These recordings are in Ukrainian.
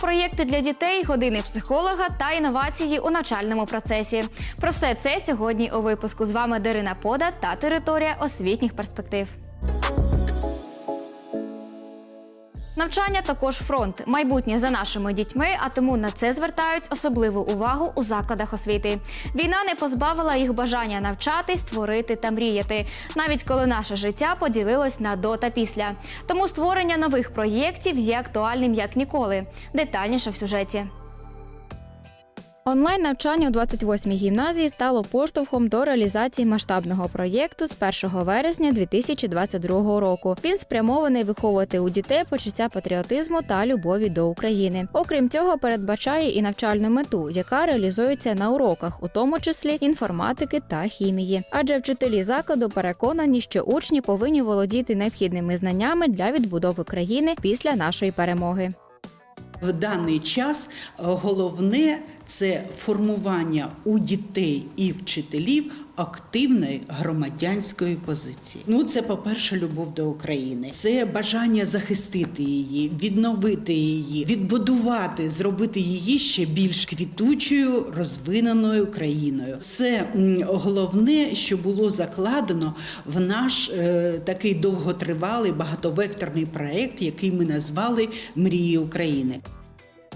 Проєкти для дітей, години психолога та інновації у навчальному процесі. Про все це сьогодні у випуску з вами Дарина Пода та територія освітніх перспектив. Навчання також фронт, майбутнє за нашими дітьми, а тому на це звертають особливу увагу у закладах освіти. Війна не позбавила їх бажання навчатись, творити та мріяти, навіть коли наше життя поділилось на до та після. Тому створення нових проєктів є актуальним як ніколи. Детальніше в сюжеті. Онлайн навчання у 28-й гімназії стало поштовхом до реалізації масштабного проєкту з 1 вересня 2022 року. Він спрямований виховувати у дітей почуття патріотизму та любові до України. Окрім цього, передбачає і навчальну мету, яка реалізується на уроках, у тому числі інформатики та хімії. Адже вчителі закладу переконані, що учні повинні володіти необхідними знаннями для відбудови країни після нашої перемоги. В даний час е, головне це формування у дітей і вчителів активної громадянської позиції. Ну, це, по-перше, любов до України, це бажання захистити її, відновити її, відбудувати, зробити її ще більш квітучою, розвиненою країною. Це головне, що було закладено в наш е, такий довготривалий багатовекторний проект, який ми назвали Мрії України.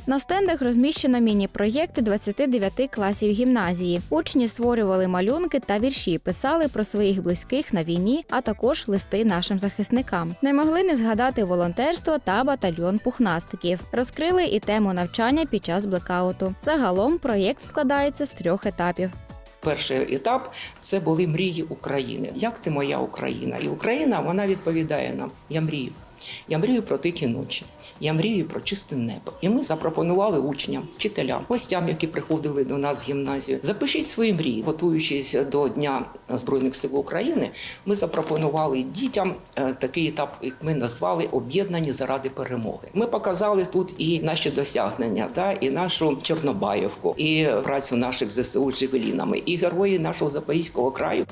На стендах розміщено міні-проєкти 29 класів гімназії. Учні створювали малюнки та вірші, писали про своїх близьких на війні, а також листи нашим захисникам. Не могли не згадати волонтерство та батальйон пухнастиків. Розкрили і тему навчання під час блекауту. Загалом проєкт складається з трьох етапів. Перший етап це були мрії України. Як ти моя Україна? І Україна вона відповідає нам: я мрію. Я мрію про тихі ночі, я мрію про чисте небо. І ми запропонували учням, вчителям, гостям, які приходили до нас в гімназію. Запишіть свої мрії, готуючись до Дня Збройних сил України. Ми запропонували дітям е, такий етап, як ми назвали об'єднані заради перемоги. Ми показали тут і наші досягнення, та і нашу Чорнобаївку, і працю наших ЗСУ Джевелінами, і герої нашого Запорізького краю.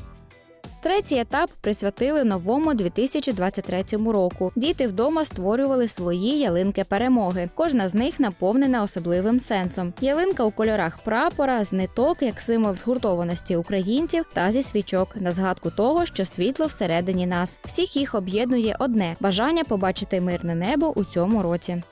Третій етап присвятили новому 2023 року. Діти вдома створювали свої ялинки перемоги. Кожна з них наповнена особливим сенсом. Ялинка у кольорах прапора з ниток як символ згуртованості українців та зі свічок на згадку того, що світло всередині нас. Всіх їх об'єднує одне бажання побачити мирне небо у цьому році.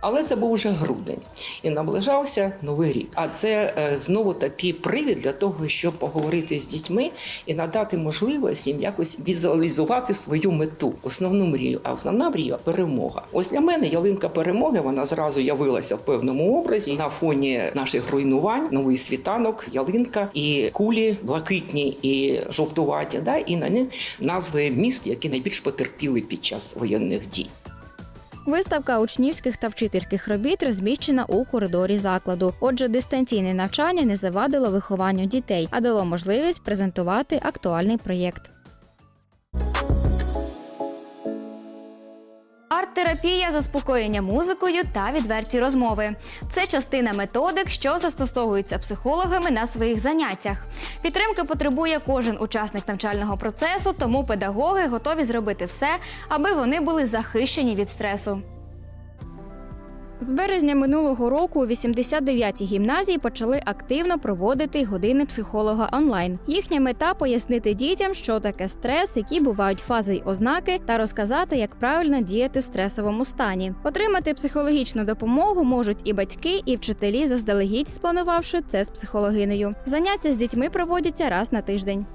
Але це був вже грудень і наближався новий рік. А це е, знову такий привід для того, щоб поговорити з дітьми і надати можливість їм якось візуалізувати свою мету, основну мрію. А основна мрія перемога. Ось для мене ялинка перемоги. Вона зразу явилася в певному образі на фоні наших руйнувань, новий світанок, ялинка і кулі блакитні і жовтуваті. Да, і на них назви міст, які найбільш потерпіли під час воєнних дій. Виставка учнівських та вчительських робіт розміщена у коридорі закладу. Отже, дистанційне навчання не завадило вихованню дітей, а дало можливість презентувати актуальний проєкт. Арт-терапія, заспокоєння музикою та відверті розмови. Це частина методик, що застосовуються психологами на своїх заняттях. Підтримки потребує кожен учасник навчального процесу, тому педагоги готові зробити все, аби вони були захищені від стресу. З березня минулого року у 89-й гімназії почали активно проводити години психолога онлайн. Їхня мета пояснити дітям, що таке стрес, які бувають фази й ознаки, та розказати, як правильно діяти в стресовому стані. Отримати психологічну допомогу можуть і батьки, і вчителі, заздалегідь спланувавши це з психологинею. Заняття з дітьми проводяться раз на тиждень.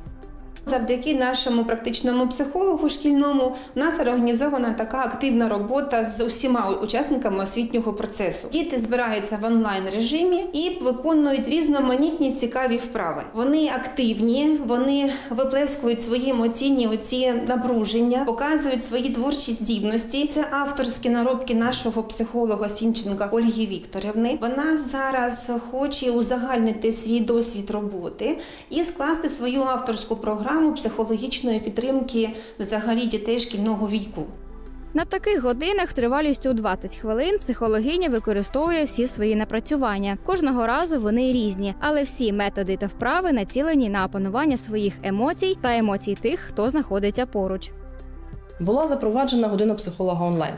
Завдяки нашому практичному психологу шкільному у нас організована така активна робота з усіма учасниками освітнього процесу. Діти збираються в онлайн режимі і виконують різноманітні цікаві вправи. Вони активні, вони виплескують свої емоційні оці напруження, показують свої творчі здібності. Це авторські наробки нашого психолога Сінченка Ольги Вікторівни. Вона зараз хоче узагальнити свій досвід роботи і скласти свою авторську програму психологічної підтримки взагалі дітей шкільного віку. На таких годинах тривалістю 20 хвилин психологиня використовує всі свої напрацювання. Кожного разу вони різні, але всі методи та вправи націлені на опанування своїх емоцій та емоцій тих, хто знаходиться поруч. Була запроваджена година психолога онлайн.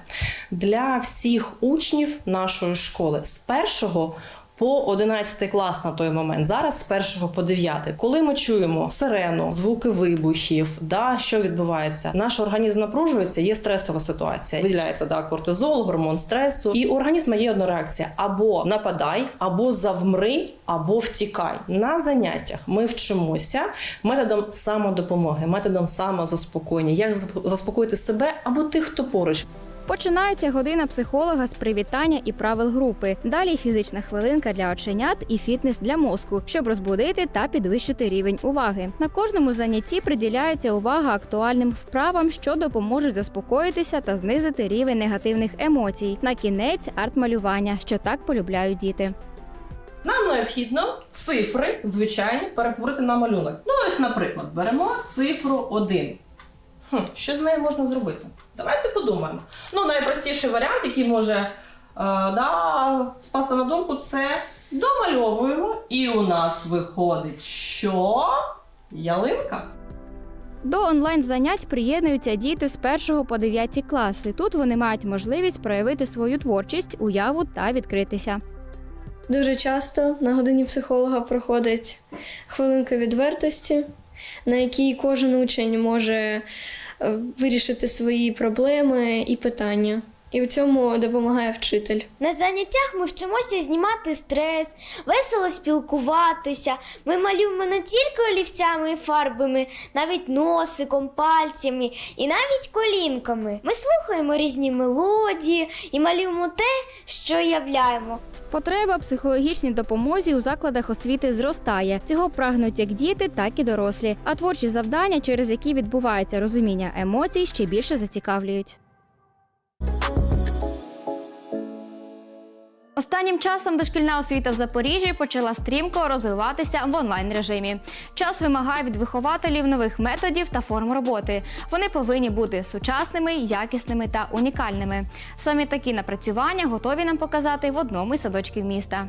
для всіх учнів нашої школи з першого по 11 клас на той момент, зараз з 1 по 9. Коли ми чуємо сирену, звуки вибухів, да, що відбувається, наш організм напружується, є стресова ситуація. Виділяється да, кортизол, гормон стресу, і у організму є одна реакція: або нападай, або завмри, або втікай. На заняттях ми вчимося методом самодопомоги, методом самозаспокоєння, як заспокоїти себе або тих, хто поруч. Починається година психолога з привітання і правил групи. Далі фізична хвилинка для оченят і фітнес для мозку, щоб розбудити та підвищити рівень уваги. На кожному занятті приділяється увага актуальним вправам, що допоможуть заспокоїтися та знизити рівень негативних емоцій. На кінець арт-малювання, що так полюбляють діти. Нам необхідно цифри, звичайні, перетворити на малюнок. Ну, ось, наприклад, беремо цифру 1. Хм, що з нею можна зробити? Давайте подумаємо. Ну, найпростіший варіант, який може е, да, спасти на думку, це домальовуємо. І у нас виходить, що ялинка. До онлайн занять приєднуються діти з 1 по 9 класи. Тут вони мають можливість проявити свою творчість, уяву та відкритися. Дуже часто на годині психолога проходить хвилинка відвертості, на якій кожен учень може е, вирішити свої проблеми і питання. І в цьому допомагає вчитель. На заняттях ми вчимося знімати стрес, весело спілкуватися. Ми малюємо не тільки олівцями і фарбами, навіть носиком, пальцями і навіть колінками. Ми слухаємо різні мелодії і малюємо те, що являємо. Потреба психологічній допомозі у закладах освіти зростає. Цього прагнуть як діти, так і дорослі. А творчі завдання, через які відбувається розуміння емоцій, ще більше зацікавлюють. Останнім часом дошкільна освіта в Запоріжжі почала стрімко розвиватися в онлайн режимі. Час вимагає від вихователів нових методів та форм роботи. Вони повинні бути сучасними, якісними та унікальними. Саме такі напрацювання готові нам показати в одному із садочків міста.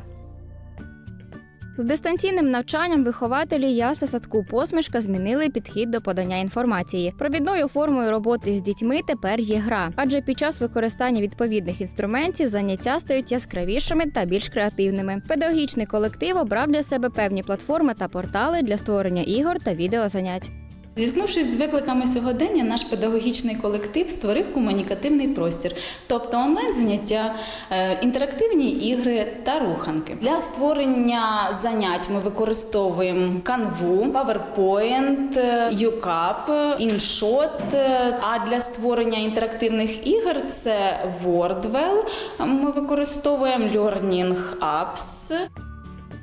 З дистанційним навчанням вихователі яса садку посмішка змінили підхід до подання інформації. Провідною формою роботи з дітьми тепер є гра, адже під час використання відповідних інструментів заняття стають яскравішими та більш креативними. Педагогічний колектив обрав для себе певні платформи та портали для створення ігор та відеозанять. Зіткнувшись з викликами сьогодення, наш педагогічний колектив створив комунікативний простір, тобто онлайн-заняття, е, інтерактивні ігри та руханки. Для створення занять ми використовуємо Canva, PowerPoint, е, UCAP, InShot, е, А для створення інтерактивних ігор це WordWell. Ми використовуємо Learning Apps.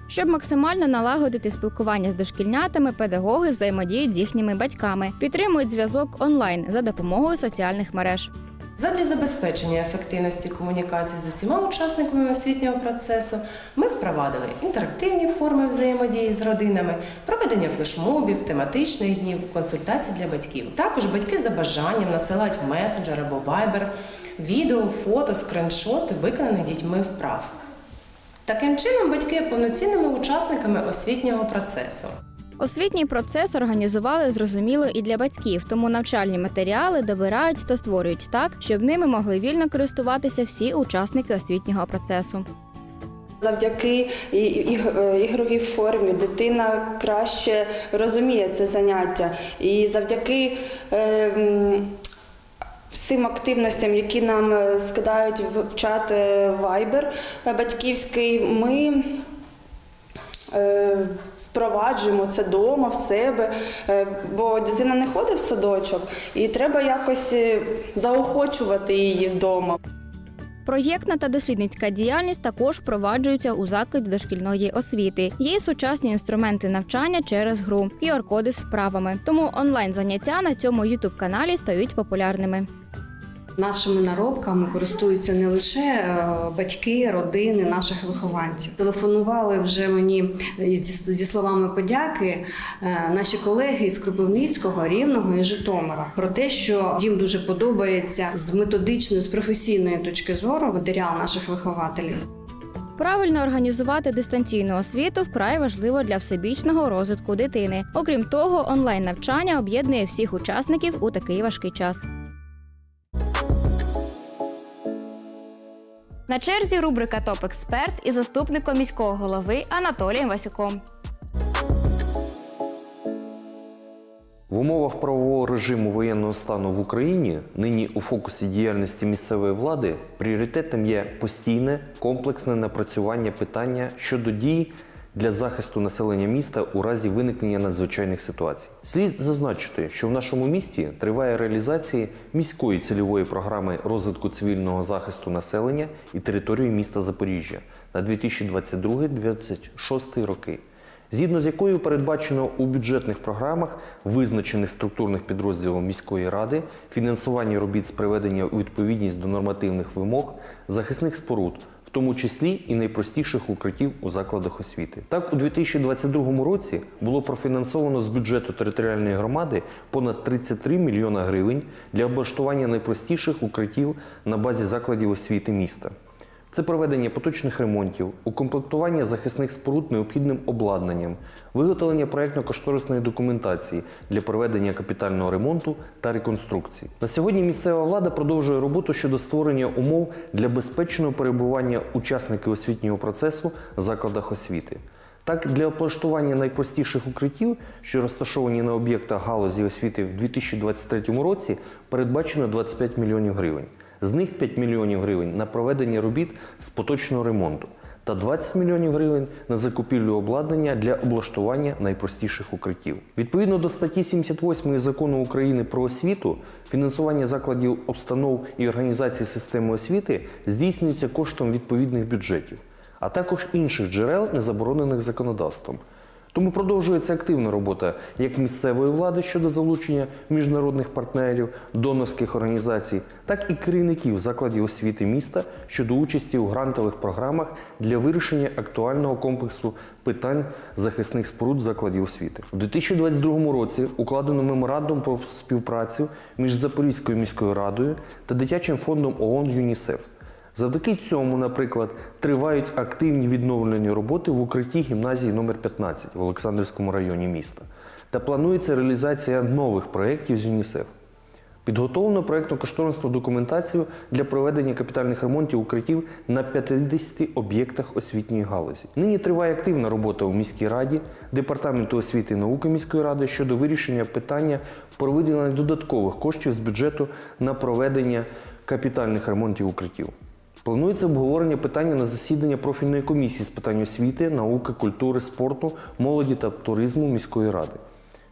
Щоб максимально налагодити спілкування з дошкільнятами, педагоги взаємодіють з їхніми батьками, підтримують зв'язок онлайн за допомогою соціальних мереж. Задля забезпечення ефективності комунікації з усіма учасниками освітнього процесу ми впровадили інтерактивні форми взаємодії з родинами, проведення флешмобів, тематичних днів, консультацій для батьків. Також батьки за бажанням насилають месенджер або вайбер відео, фото, скриншоти виконаних дітьми вправ. Таким чином, батьки є повноцінними учасниками освітнього процесу. Освітній процес організували зрозуміло і для батьків, тому навчальні матеріали добирають та створюють так, щоб ними могли вільно користуватися всі учасники освітнього процесу. Завдяки е, ігровій формі дитина краще розуміє це заняття. І завдяки е, м, всім активностям, які нам е, скидають в чат е, Viber е, батьківський, ми впроваджуємо це вдома в себе, бо дитина не ходить в садочок, і треба якось заохочувати її вдома. Проєктна та дослідницька діяльність також впроваджуються у закладі дошкільної освіти. Є сучасні інструменти навчання через гру, QR-коди з вправами. Тому онлайн заняття на цьому youtube каналі стають популярними. Нашими наробками користуються не лише е, батьки, родини наших вихованців. Телефонували вже мені зі, зі словами подяки е, наші колеги із Кропивницького, Рівного і Житомира про те, що їм дуже подобається з методичної, з професійної точки зору матеріал наших вихователів. Правильно організувати дистанційну освіту вкрай важливо для всебічного розвитку дитини. Окрім того, онлайн навчання об'єднує всіх учасників у такий важкий час. На черзі рубрика Топ Експерт із заступником міського голови Анатолієм Васюком. В умовах правового режиму воєнного стану в Україні нині у фокусі діяльності місцевої влади пріоритетом є постійне комплексне напрацювання питання щодо дій для захисту населення міста у разі виникнення надзвичайних ситуацій. Слід зазначити, що в нашому місті триває реалізація міської цільової програми розвитку цивільного захисту населення і території міста Запоріжжя на 2022-2026 роки згідно з якою передбачено у бюджетних програмах, визначених структурних підрозділів міської ради, фінансування робіт з приведення у відповідність до нормативних вимог захисних споруд, в тому числі і найпростіших укриттів у закладах освіти. Так, у 2022 році було профінансовано з бюджету територіальної громади понад 33 мільйона гривень для облаштування найпростіших укриттів на базі закладів освіти міста. Це проведення поточних ремонтів, укомплектування захисних споруд необхідним обладнанням, виготовлення проєктно-кошторисної документації для проведення капітального ремонту та реконструкції. На сьогодні місцева влада продовжує роботу щодо створення умов для безпечного перебування учасників освітнього процесу в закладах освіти. Так, для облаштування найпростіших укриттів, що розташовані на об'єктах галузі освіти в 2023 році, передбачено 25 мільйонів гривень. З них 5 мільйонів гривень на проведення робіт з поточного ремонту та 20 мільйонів гривень на закупівлю обладнання для облаштування найпростіших укриттів. Відповідно до статті 78 закону України про освіту, фінансування закладів обстанов і організацій системи освіти здійснюється коштом відповідних бюджетів, а також інших джерел, не заборонених законодавством. Тому продовжується активна робота як місцевої влади щодо залучення міжнародних партнерів, донорських організацій, так і керівників закладів освіти міста щодо участі у грантових програмах для вирішення актуального комплексу питань захисних споруд закладів освіти. У 2022 році укладено меморандум про співпрацю між Запорізькою міською радою та дитячим фондом ООН ЮНІСЕФ. Завдяки цьому, наприклад, тривають активні відновлені роботи в укритті гімназії номер 15 в Олександрівському районі міста. Та планується реалізація нових проєктів з ЮНІСЕФ. Підготовлено проєктно-кошторисну документацію для проведення капітальних ремонтів укриттів на 50 об'єктах освітньої галузі. Нині триває активна робота у міській раді, департаменту освіти і науки міської ради щодо вирішення питання про виділення додаткових коштів з бюджету на проведення капітальних ремонтів укриттів. Планується обговорення питання на засідання профільної комісії з питань освіти, науки, культури, спорту, молоді та туризму міської ради.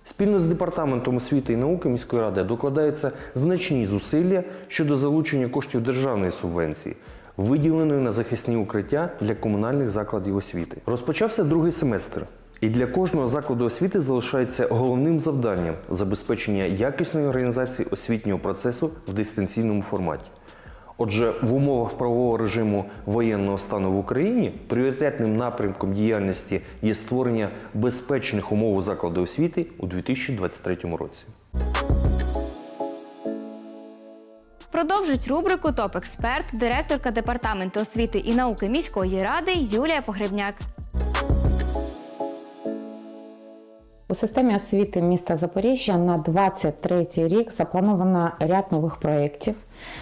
Спільно з департаментом освіти і науки міської ради докладаються значні зусилля щодо залучення коштів державної субвенції, виділеної на захисні укриття для комунальних закладів освіти. Розпочався другий семестр. І для кожного закладу освіти залишається головним завданням забезпечення якісної організації освітнього процесу в дистанційному форматі. Отже, в умовах правового режиму воєнного стану в Україні пріоритетним напрямком діяльності є створення безпечних умов у заклади освіти у 2023 році. Продовжить рубрику Топ Експерт директорка департаменту освіти і науки міської ради Юлія Погребняк. У системі освіти міста Запоріжжя на 23 рік заплановано ряд нових проєктів,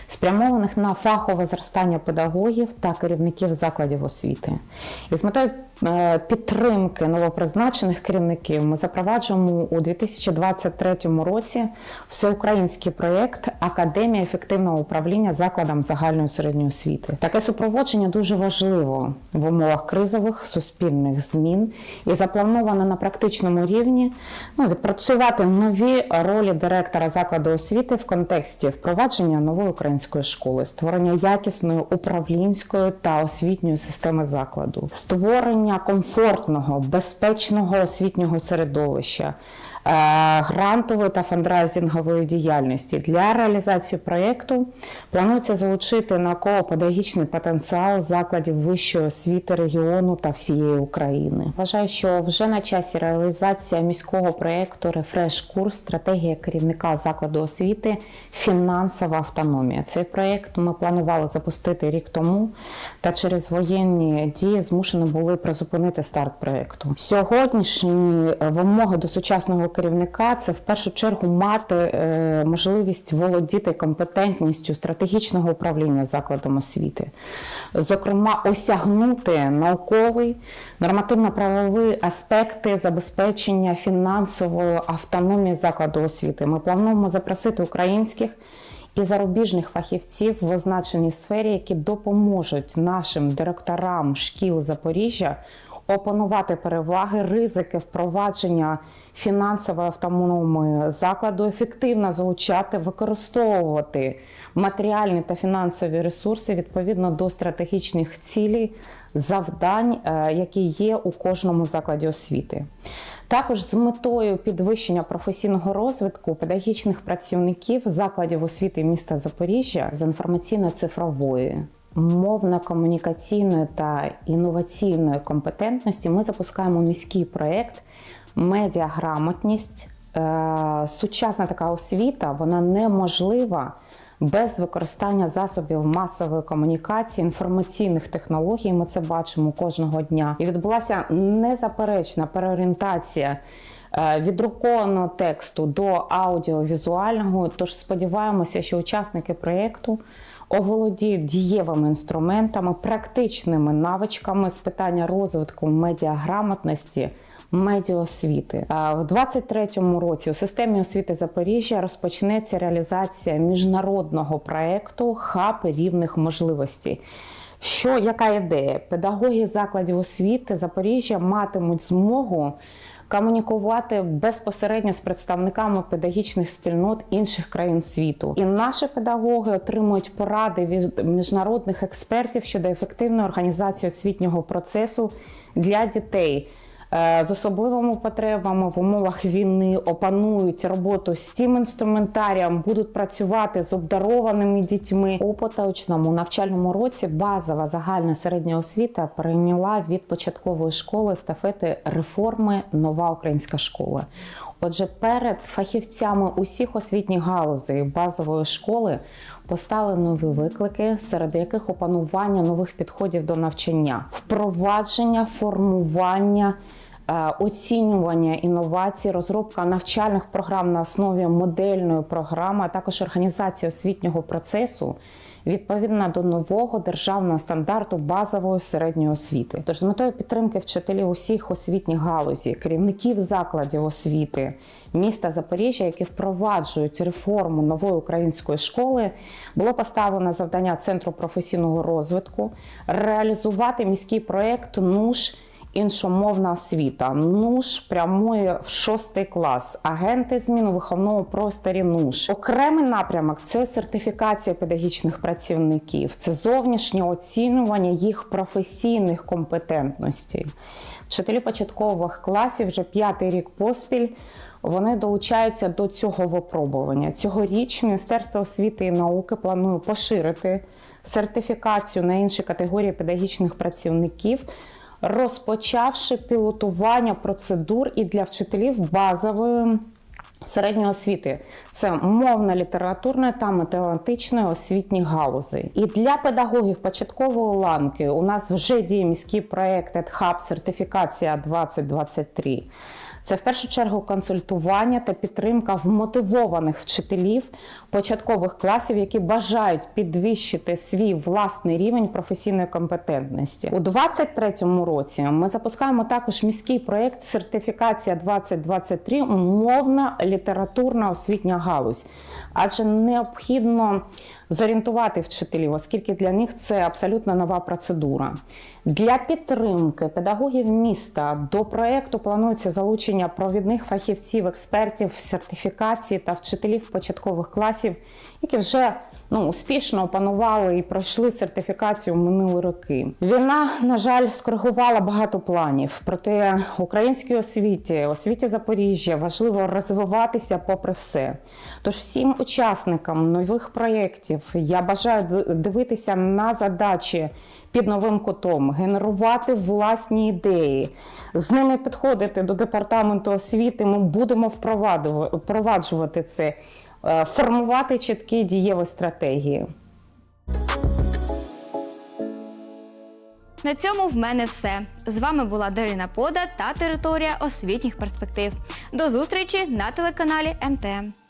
спрямованих на фахове зростання педагогів та керівників закладів освіти. І з метою е, підтримки новопризначених керівників ми запроваджуємо у 2023 році всеукраїнський проєкт Академія ефективного управління закладом загальної середньої освіти. Таке супроводження дуже важливо в умовах кризових суспільних змін і заплановано на практичному рівні ну, відпрацювати нові ролі директора закладу освіти в контексті впровадження нової української школи, створення якісної управлінської та освітньої системи закладу, створення комфортного, безпечного освітнього середовища. Е, Грантової та фандрайзингової діяльності для реалізації проєкту планується залучити науково-педагогічний потенціал закладів вищої освіти регіону та всієї України. Вважаю, що вже на часі реалізація міського проєкту Рефреш курс стратегія керівника закладу освіти фінансова автономія. Цей проєкт ми планували запустити рік тому, та через воєнні дії змушені були призупинити старт проєкту. Сьогоднішні вимоги до сучасного керівника це в першу чергу мати е, можливість володіти компетентністю стратегічного управління закладом освіти, зокрема, осягнути науковий, нормативно-правові аспекти забезпечення фінансової автономії закладу освіти. Ми плануємо запросити українських і зарубіжних фахівців в означеній сфері, які допоможуть нашим директорам шкіл Запоріжжя опанувати переваги, ризики впровадження фінансової автономії закладу, ефективно залучати, використовувати матеріальні та фінансові ресурси відповідно до стратегічних цілей, завдань, е, які є у кожному закладі освіти. Також з метою підвищення професійного розвитку педагогічних працівників закладів освіти міста Запоріжжя з інформаційно-цифрової, мовно-комунікаційної та інноваційної компетентності ми запускаємо міський проєкт Медіаграмотність. Е, Сучасна така освіта вона неможлива без використання засобів масової комунікації, інформаційних технологій. Ми це бачимо кожного дня. І відбулася незаперечна переорієнтація е, від друкованого тексту до аудіовізуального. Тож сподіваємося, що учасники проєкту оволодіють дієвими інструментами, практичними навичками з питання розвитку медіаграмотності. Медіаосвіти А в 23-му році у системі освіти Запоріжжя розпочнеться реалізація міжнародного проекту Хаб рівних можливостей. Що яка ідея? Педагоги закладів освіти Запоріжжя матимуть змогу комунікувати безпосередньо з представниками педагогічних спільнот інших країн світу. І наші педагоги отримують поради від міжнародних експертів щодо ефективної організації освітнього процесу для дітей. Е, З особливими потребами в умовах війни опанують роботу з тим інструментарієм, будуть працювати з обдарованими дітьми. У поточному навчальному році базова загальна середня освіта прийняла від початкової школи естафети реформи Нова українська школа. Отже, перед фахівцями усіх освітніх галузей базової школи постали нові виклики, серед яких опанування нових підходів до навчання, впровадження, формування. е, Оцінювання інновацій, розробка навчальних програм на основі модельної програми, а також організація освітнього процесу відповідно до нового державного стандарту базової середньої освіти. Тож з метою підтримки вчителів усіх освітніх галузей, керівників закладів освіти міста Запоріжжя, які впроваджують реформу нової української школи, було поставлено завдання Центру професійного розвитку реалізувати міський проєкт НУШ. Іншомовна освіта. НУШ прямує в шостий клас. Агенти змін у виховному просторі НУШ. Окремий напрямок це сертифікація педагогічних працівників, це зовнішнє оцінювання їх професійних компетентностей. Вчителі початкових класів вже п'ятий рік поспіль. Вони долучаються до цього випробування. Цьогоріч Міністерство освіти і науки планує поширити сертифікацію на інші категорії педагогічних працівників розпочавши пілотування процедур і для вчителів базової середньої освіти. Це мовна, літературна та математичної освітні галузи. І для педагогів початкової ланки у нас вже діє міський проект EdHub сертифікація 2023. Це в першу чергу консультування та підтримка вмотивованих вчителів початкових класів, які бажають підвищити свій власний рівень професійної компетентності. У 2023 році ми запускаємо також міський проєкт сертифікація 2023 мовна літературна освітня галузь, адже необхідно зорієнтувати вчителів, оскільки для них це абсолютно нова процедура. Для підтримки педагогів міста до проєкту планується залучення провідних фахівців, експертів, сертифікації та вчителів початкових класів, які вже ну, успішно опанували і пройшли сертифікацію в минулі роки. Війна, на жаль, скоригувала багато планів. Проте українській освіті, освіті Запоріжжя важливо розвиватися попри все. Тож всім учасникам нових проєктів я бажаю дивитися на задачі під новим кутом, генерувати власні ідеї, з ними підходити до департаменту освіти. Ми будемо впроваджувати це, формувати чіткі дієві стратегії. На цьому в мене все. З вами була Дарина Пода та територія освітніх перспектив. До зустрічі на телеканалі МТМ.